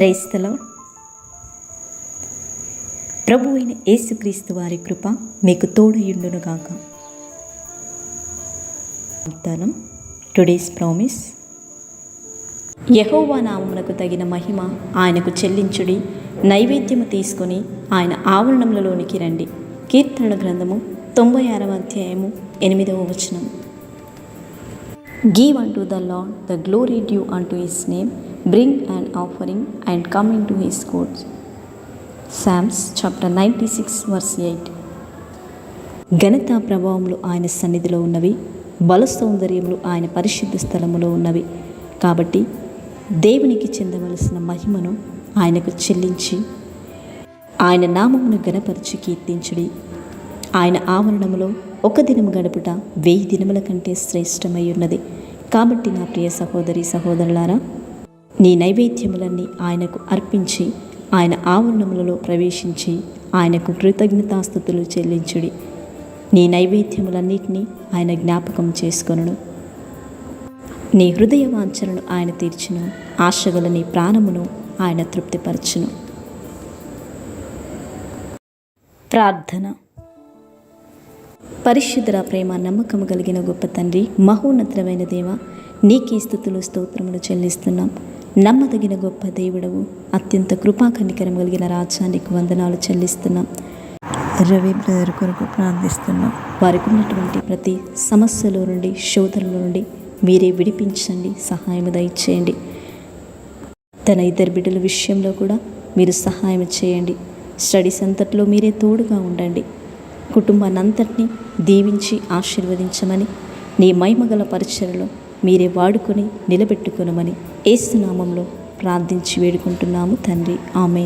క్రైస్తలో ప్రభు అయిన యేసుక్రీస్తు వారి కృప మీకు తోడయుండునుగాక వాగ్దానం టుడేస్ ప్రామిస్ యహోవా నామమునకు తగిన మహిమ ఆయనకు చెల్లించుడి. నైవేద్యము తీసుకొని ఆయన ఆవరణములలోనికి రండి. కీర్తనల గ్రంథము తొంభై ఆరవ అధ్యాయము ఎనిమిదవ వచనం. Give unto the Lord the glory due unto his name bring an offering and come into his courts. Psalms chapter 96 verse 8 ఘనత ప్రభావములు ఆయన సన్నిధిలో ఉన్నవి బల సౌందర్యములు ఆయన పరిశుద్ధ స్థలములో ఉన్నవి. కాబట్టి దేవునికి చెందవలసిన మహిమను ఆయనకు చెల్లించి ఆయన నామమును గణపరిచి కీర్తించుడి. ఆయన ఆవరణములో ఒక దినము గడుపుట వెయ్యి దినముల కంటే శ్రేష్టమై ఉన్నది. కాబట్టి నా ప్రియ సహోదరి సహోదరులారా నీ నైవేద్యములన్నీ ఆయనకు అర్పించి ఆయన ఆవరణములలో ప్రవేశించి ఆయనకు కృతజ్ఞతాస్థుతులు చెల్లించుడి. నీ నైవేద్యములన్నిటినీ ఆయన జ్ఞాపకం చేసుకొనును నీ హృదయ వాంఛనను ఆయన తీర్చును. ఆశగల నీ ప్రాణమును ఆయన తృప్తిపరచును. ప్రార్థన. పరిశుద్ధ ప్రేమ నమ్మకము కలిగిన గొప్ప తండ్రి మహోన్నతమైన దేవ నీకీ స్థుతులు స్తోత్రములు చెల్లిస్తున్నాం. నమ్మదగిన గొప్ప దేవుడవు అత్యంత కృపా కనికరం కలిగిన రాజ్యానికి వందనాలు చెల్లిస్తున్నాం. రవి బ్రదర్ కొరకు ప్రార్థిస్తున్నాం. వారికి ఉన్నటువంటి ప్రతి సమస్యలో నుండి శోధనల నుండి మీరే విడిపించండి సహాయం దయచేయండి. తన ఇద్దరు బిడ్డల విషయంలో కూడా మీరు సహాయం చేయండి. స్టడీస్ అంతట్లో మీరే తోడుగా ఉండండి. కుటుంబాన్ని అంతటినీ దీవించి ఆశీర్వదించమని నీ మహిమగల పరిచయలో మీరే వాడుకొని నిలబెట్టుకొనమని ఏసునామంలో ప్రార్థించి వేడుకుంటున్నాము తండ్రి. ఆమె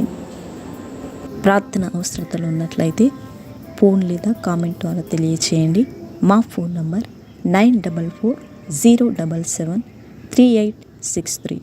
ప్రార్థన అవసరతలు ఉన్నట్లయితే ఫోన్ లేదా కామెంట్ ద్వారా తెలియచేయండి. మా phone number nine double four zero double seven three eight six three.